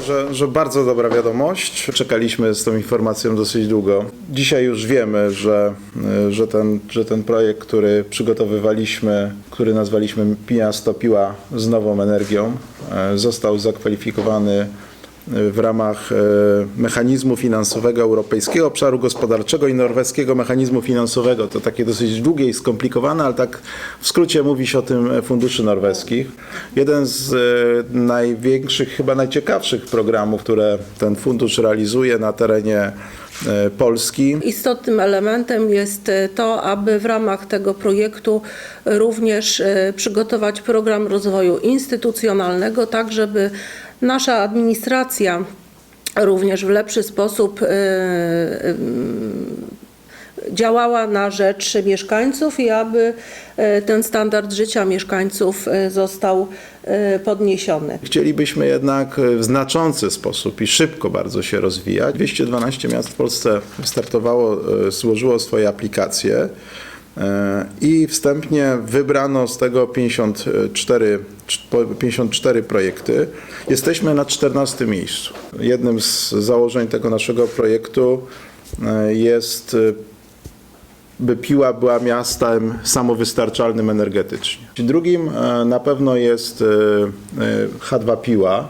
że, że bardzo dobra wiadomość. Czekaliśmy z tą informacją dosyć długo. Dzisiaj już wiemy, że, y, że, ten, że ten projekt, który przygotowywaliśmy, który nazwaliśmy Miasto Piła z nową energią, y, został zakwalifikowany w ramach e, mechanizmu finansowego Europejskiego Obszaru Gospodarczego i norweskiego mechanizmu finansowego. To takie dosyć długie i skomplikowane, ale tak w skrócie mówi się o tym funduszy norweskich. Jeden z e, największych, chyba najciekawszych programów, które ten fundusz realizuje na terenie e, Polski. Istotnym elementem jest to, aby w ramach tego projektu również przygotować program rozwoju instytucjonalnego, tak żeby nasza administracja również w lepszy sposób e, e, działała na rzecz mieszkańców i aby e, ten standard życia mieszkańców został podniesiony. Chcielibyśmy jednak w znaczący sposób i szybko bardzo się rozwijać. 212 miast w Polsce startowało, złożyło swoje aplikacje i wstępnie wybrano z tego 54, cz- 54 projekty. Jesteśmy na 14 miejscu. Jednym z założeń tego naszego projektu e, jest e, by Piła była miastem samowystarczalnym energetycznie. Drugim e, na pewno jest e, e, H2 Piła,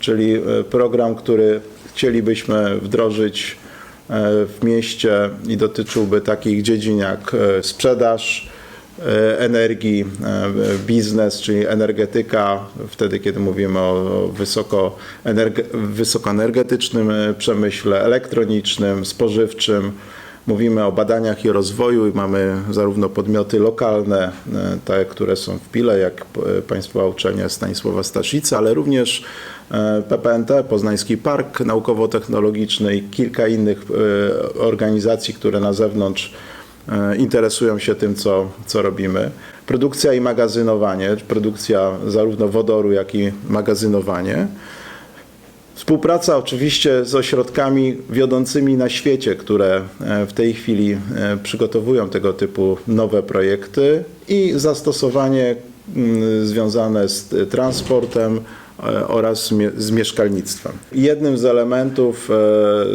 czyli e, program, który chcielibyśmy wdrożyć e, w mieście i dotyczyłby takich dziedzin jak e, sprzedaż e, energii, e, biznes, czyli energetyka, wtedy kiedy mówimy o wysoko energe- wysokoenergetycznym e, przemyśle, elektronicznym, spożywczym, Mówimy o badaniach i rozwoju i mamy zarówno podmioty lokalne, e, te, które są w Pile, jak e, Państwowa Uczelnia Stanisława Staszica, ale również e, PPNT, Poznański Park Naukowo-Technologiczny i kilka innych e, organizacji, które na zewnątrz e, interesują się tym, co, co robimy. Produkcja i magazynowanie, produkcja zarówno wodoru, jak i magazynowanie. Współpraca oczywiście z ośrodkami wiodącymi na świecie, które e, w tej chwili e, przygotowują tego typu nowe projekty i zastosowanie mm, związane z e, transportem e, oraz mie- z mieszkalnictwem. Jednym z elementów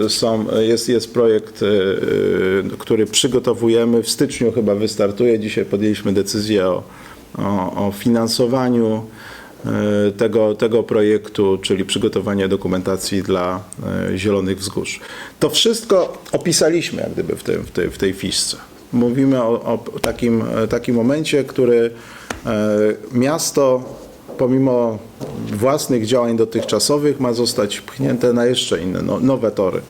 e, są, jest, jest projekt, e, e, który przygotowujemy. W styczniu chyba wystartuje. Dzisiaj podjęliśmy decyzję o, o, o finansowaniu e, tego, tego projektu, czyli przygotowanie dokumentacji dla e, Zielonych Wzgórz. To wszystko opisaliśmy jak gdyby w, w, tej, w tej fiszce. Mówimy o, o takim, e, takim momencie, który e, miasto pomimo własnych działań dotychczasowych ma zostać pchnięte na jeszcze inne, no, nowe tory.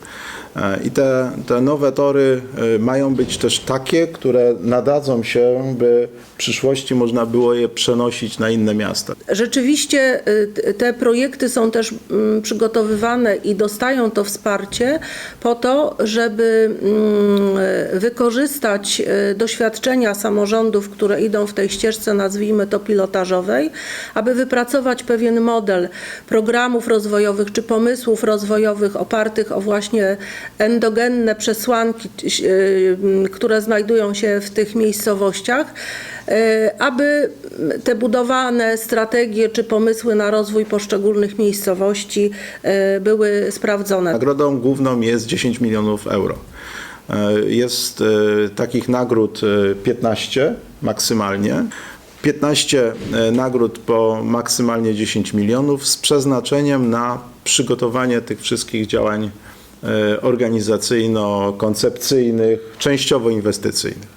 E, I te, te nowe tory e, mają być też takie, które nadadzą się, by w przyszłości można było je przenosić na inne miasta. Rzeczywiście t- te projekty są też mm, przygotowywane i dostają to wsparcie po to, żeby mm, wykorzystać doświadczenia samorządów, które idą w tej ścieżce, nazwijmy to pilotażowej, aby wypracować pewien model programów rozwojowych czy pomysłów rozwojowych opartych o właśnie endogenne przesłanki, y, które znajdują się w tych miejscowościach, y, aby te budowane strategie czy pomysły na rozwój poszczególnych miejscowości y, były sprawdzone. Nagrodą główną jest 10 milionów euro. Jest takich nagród e, 15 maksymalnie. 15 e, nagród po maksymalnie 10 milionów z przeznaczeniem na przygotowanie tych wszystkich działań e, organizacyjno-koncepcyjnych, częściowo inwestycyjnych.